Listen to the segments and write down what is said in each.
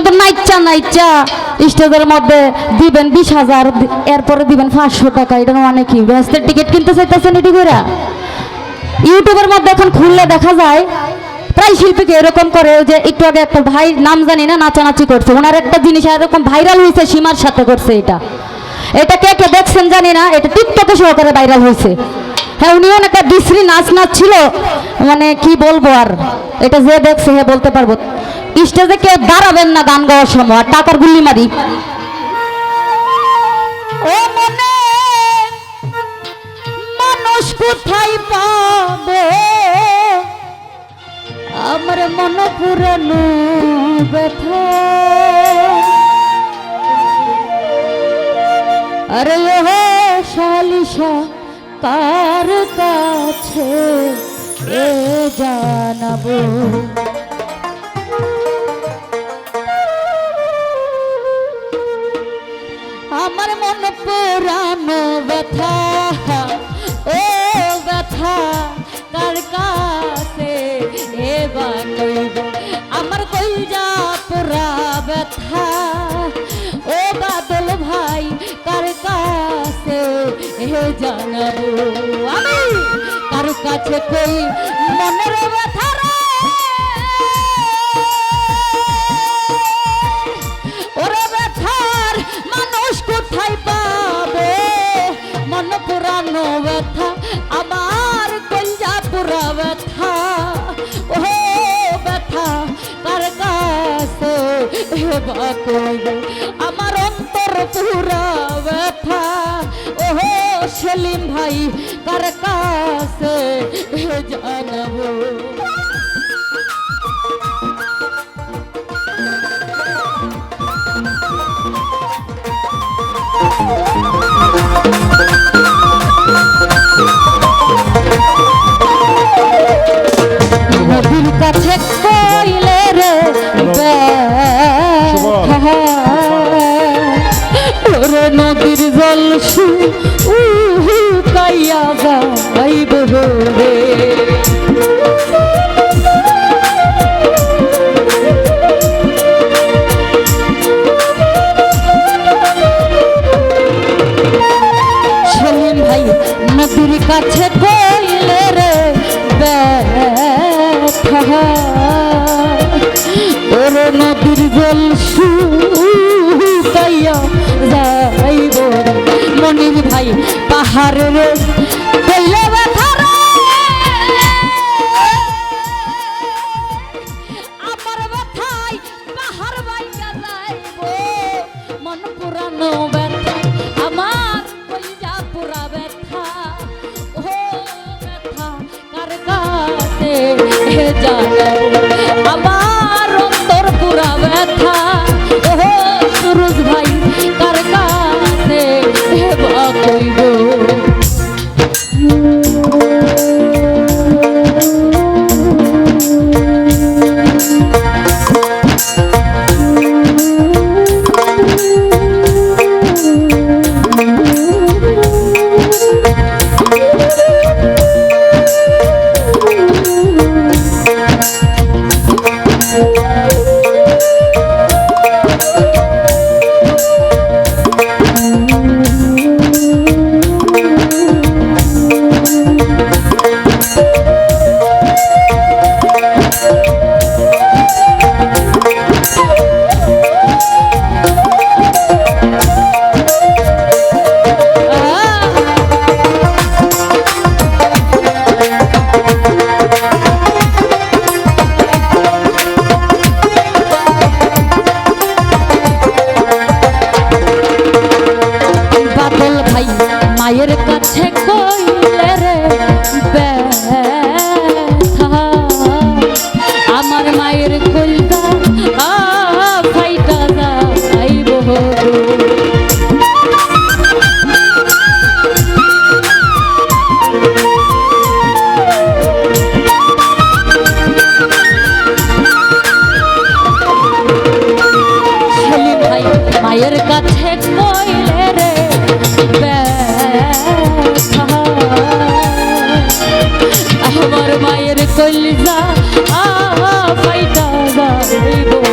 কিন্তু নাইচা নাইচা স্টেজের মধ্যে দিবেন বিশ হাজার এরপরে দিবেন পাঁচশো টাকা। এটা মানে কি? ব্যস্তের টিকিট কিনতে চাইতেছেন এটি করে ইউটিউবের মধ্যে এখন খুললে দেখা যায়, প্রায় শিল্পীকে এরকম করে যে একটু আগে একটা ভাই নাম জানি না, নাচানাচি করছে। ওনার একটা জিনিস এরকম ভাইরাল হয়েছে সীমার সাথে করছে এটা। এটা কে কে দেখছেন জানি না, এটা টিকটকে সহকারে ভাইরাল হয়েছে হ্যাঁ উনিও না একটা বিশ্রী নাচ নাচ ছিল। মানে কি বলব আর? এটা যে দেখছে হ্যাঁ বলতে পারব। স্টেজে কেউ দাঁড়াবেন না গান গাওয়ার সময়, টাকার গুল্লি মারি। মনে, মানুষ কোথায় পাবে? আমার মন পুরানো আরে ও শালিশা কার কাছে এ জানাব। মন পুরানো ব্যথা। ও ব্যথা, কার কাছে এবার কইব আমার কইজা পুরা ব্যথা। ও বাদল ভাই, কার কাছে এ জানাব? আমি কার কাছে কই মনের ব্যথা হেবা কইব আমার অন্তর পুরা ব্যথা। ও সেলিম ভাই কার কাছে জানাব? নদীর নদীর জল সু উহু কাইয়া যাইব রে নদীর কাছে কইলে পাহাড়ের কইলে ব্যথা রে। আমার ব্যথায় পাহাড় বাইকা যাইব। মন পুরানো ব্যথা, আমার কলিজা পুরা ব্যথা। ও ব্যথা, কার কাছে জানাব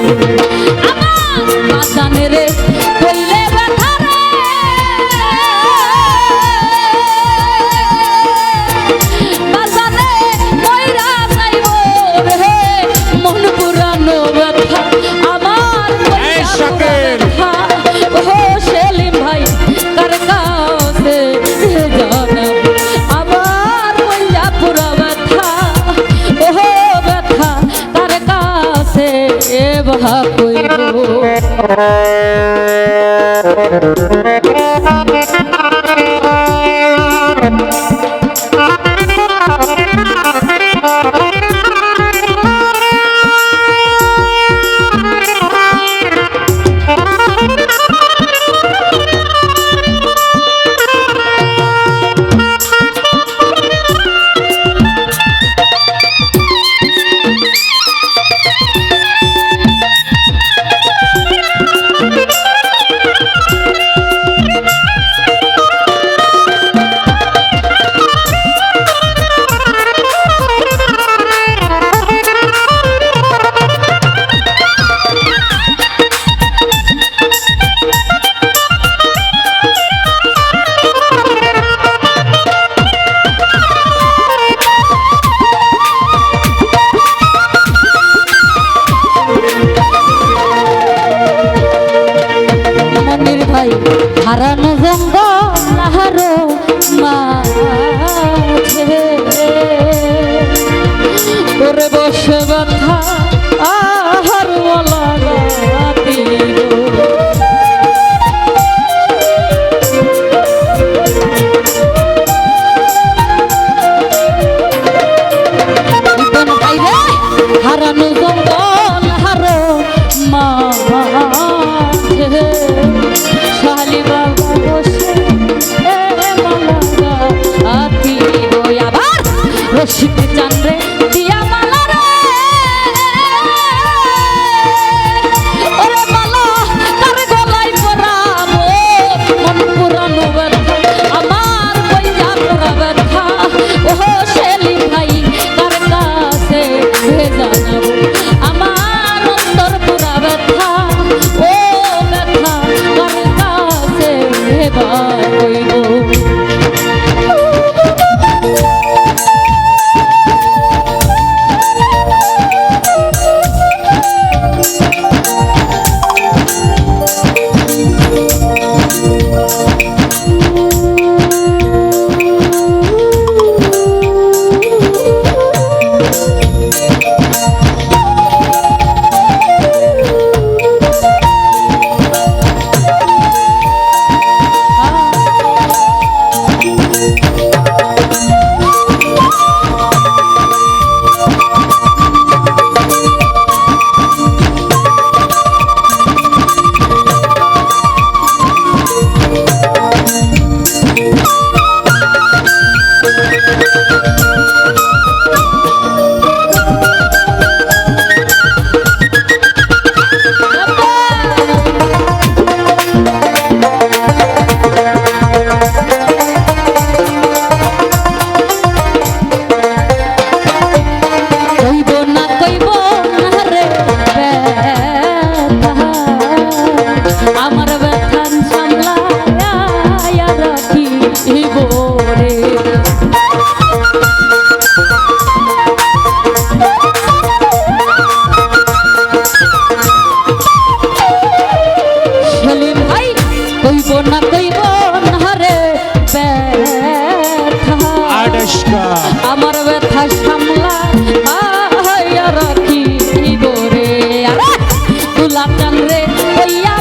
Thank you. ভাব কইব হারানো তুলা টান